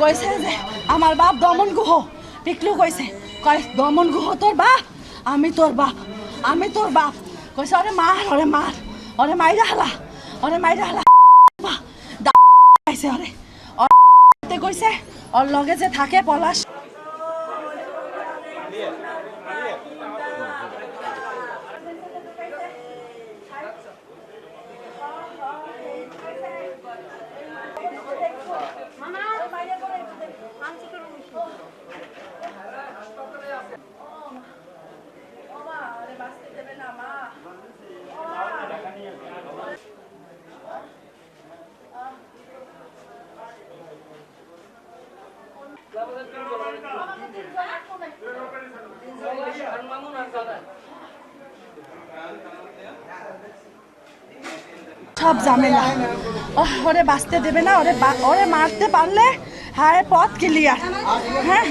কইছে যে আমার বাপ দমন গুহ। পিকলু কইছে কয়, দমন গুহ তোর বাপ, আমি তোর বাপ, আমি তোর বাপ। কইছে ওরে মার ওরে মার ওরে মাইরা হালা ওরে মাইরা হালা অরে ওরে কইছে ওর লগে যে থাকে পলাশ সব ঝামেলা। ওরে বাঁচতে দেবে না, ওরে ওরে মারতে পারলে হ্যাঁ পথ ক্লিয়ার হ্যাঁ?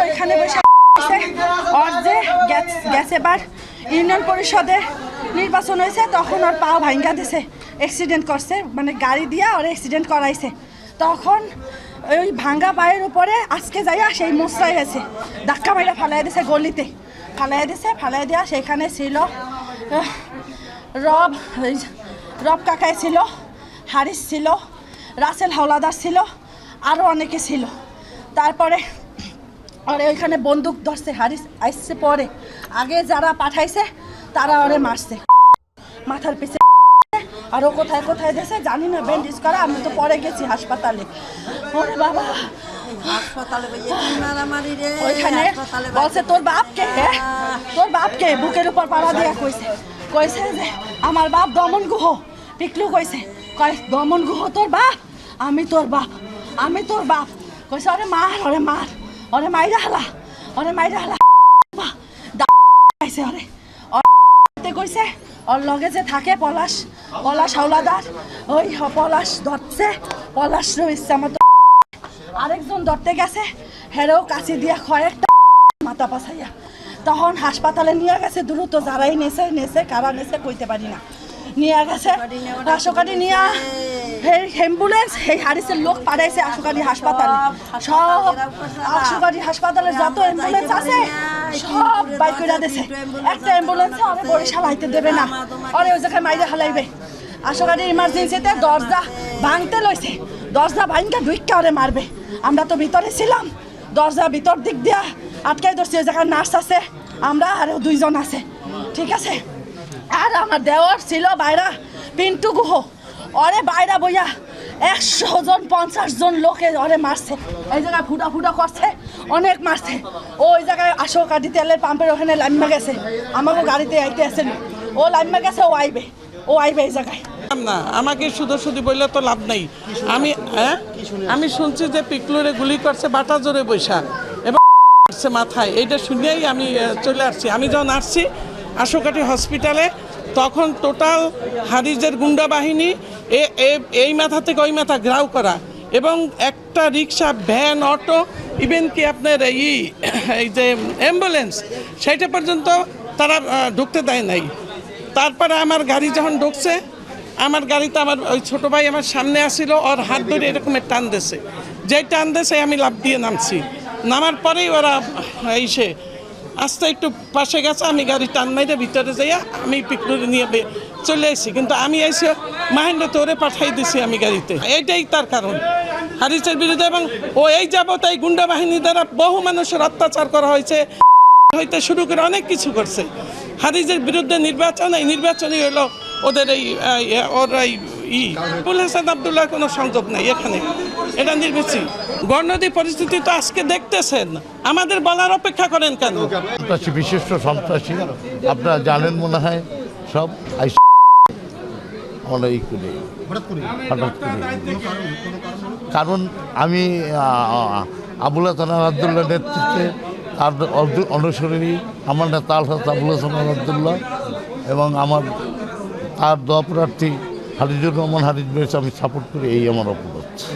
ওইখানে বসে ওর যে গ্যাস- এবার ইউনিয়ন পরিষদে নির্বাচন হয়েছে, তখন ওর পা ভাঙ্গা দিছে। অ্যাক্সিডেন্ট করছে মানে গাড়ি দিয়া ওর অ্যাক্সিডেন্ট করাইছে। তখন ওই ভাঙ্গা পায়ের উপরে আজকে যাইয়া সেই মোসরাই হয়েছে। ধাক্কা মাইরা ফালাই দিছে গলিতে। ফালাই দিছে ফালাই দেওয়া সেখানে ছিল রব রব কাকাই ছিল, হারিস ছিল, রাসেল হাওলাদার ছিল আরও অনেকে ছিল। তারপরে ওরে ওইখানে বন্দুক ধরছে, হারিস আসছে পরে। আগে যারা পাঠাইছে, তারা ওরে মারছে। মাথার পিছে আরও কোথায় কোথায় দিয়েছে জানি না ব্যান্ডেজ করা আমি তো পরে গেছি হাসপাতালে। ওরে বাবা। ওইখানে বলছে তোর বাপকে হে তোর বাপকে বুকের উপর পাড়া দিয়া কইছে। কইছে যে আমার বাপ দমন গুহ। পিকলু কইছে কয় দমন গুহ তোর বাপ? আমি তোর বাপ আমি তোর বাপ। কইছে ওরে মার ওরে মার ওরে মাইরা হালা ওরে মাইরা হালা। বাহ, দা- আইছে ওরে ওরে কইছে ওর লগে যে থাকে পলাশ পলাশ হাওলাদার। ওই পলাশ ধরছে, পলাশ রয়েছে আমার তো। আরেকজন ধরতে গেছে, হেরেও কাছে দিয়া কয়েকটা মাথা পাছাইয়া তখন হাসপাতালে নিয়ে গেছে, দ্রুত যারাই নেছে নেছে, কারা নেছে কইতে পারি না। নিয়ে গেছে আশোকাটি নিয়ে, সেই অ্যাম্বুলেন্স সেই হারিসের লোক পাঠাইছে আশোকাটি হাসপাতালে। সব আশোকাটি হাসপাতালে যত অ্যাম্বুলেন্স আছে সব বাইক করে দিছে। একটা অ্যাম্বুলেন্সে অনেক বরিশাল আইতে দেবে না। অনেক ওই জায়গায় মাইরে হালাইবে। আশোকাটি ইমার্জেন্সিতে দরজা ভাঙতে লইছে। দরজা ভাঙকে ঢুইকা ওরে মারবে। আমরা তো ভিতরে ছিলাম। দরজা ভিতর দিক দিয়া আটকাই ধরছি। ওই জায়গায় নার্স আছে। আমরা আরও দুইজন আছে। ঠিক আছে? আর আমার দেওয়ার ছিল বাইরা পিন্টু গুহ। অরে বাইরা বইয়া একশো জন, পঞ্চাশ জন লোকে ওরে মারছে। এই জায়গায় ফুটা ফুটা করছে। অনেক মারছে ওই জায়গায় আসো কাটি তেলের পাম্পের ওখানে লাইমা গেছে আমাকে গাড়িতে আইতে আসেন ও লাইমা গেছে ও আইবে। ও আইবে এই জায়গায়। না আমাকে শুধু শুধু বললে তো লাভ নেই। আমি হ্যাঁ? আমি শুনছি যে পিকলুরে গুলি করছে বাটা জোরে বৈশা এবং করছে মাথায়। এইটা শুনেই আমি চলে আসছি। আমি যখন আসছি আশোকাটি হসপিটালে তখন টোটাল হারিজের গুন্ডা বাহিনী এই মাথা থেকে ওই মাথা গ্রাউ করা। এবং একটা রিক্সা, ভ্যান, অটো ইভেন কি আপনার এই এই যে অ্যাম্বুলেন্স সেইটা পর্যন্ত তারা ঢুকতে দেয় নাই। তারপরে আমার গাড়ি যখন ঢুকছে, আমার গাড়িতে আমার ওই ছোটো ভাই আমার সামনে আসছিল ওর হাত ধরে এরকমের টান দিছে। যেই টান দিছে, আমি লাভ দিয়ে নামছি। নামার পরেই ওরা এসে আস্তে একটু পাশে গেছে, আমি গাড়ি টান মাইরে ভিতরে যাইয়া আমি পিকনিক নিয়ে চলে আসি কিন্তু আমি এসে মাহেন্দ্র তোরে পাঠাই দিছি আমি গাড়িতে। এইটাই তার কারণ। হারিসের বিরুদ্ধে এবং ও এই যাবত এই গুন্ডা বাহিনী দ্বারা বহু মানুষের অত্যাচার করা হয়েছে। হইতে শুরু করে অনেক কিছু করছে। হারিজের বিরুদ্ধে নির্বাচন, এই নির্বাচনই হলো ওদের এই ওর এই ই। আবুল আবদুল্লাহ কোনো সংযোগ নাই এখানে। এটা নির্বিচি। গণনদী পরিস্থিতি তো আজকে দেখতেছেন। আমাদের বলার অপেক্ষা করেন কেন? সন্ত্রাসী, বিশিষ্ট সন্ত্রাসী, আপনারা জানেন মনে হয়, সব আমরা করে। হঠাৎ করে। কারণ আমি আবুল হাসান আবদুল্লাহ নেতৃত্বে তার অনুসরণী আমার নেতা আলহাত আবুল হাসান আবদুল্লাহ এবং আমার তার দোয়া প্রার্থী হারিজুর রহমান হারিজ বেশ আমি সাপোর্ট করি, এই আমার অপরাধ।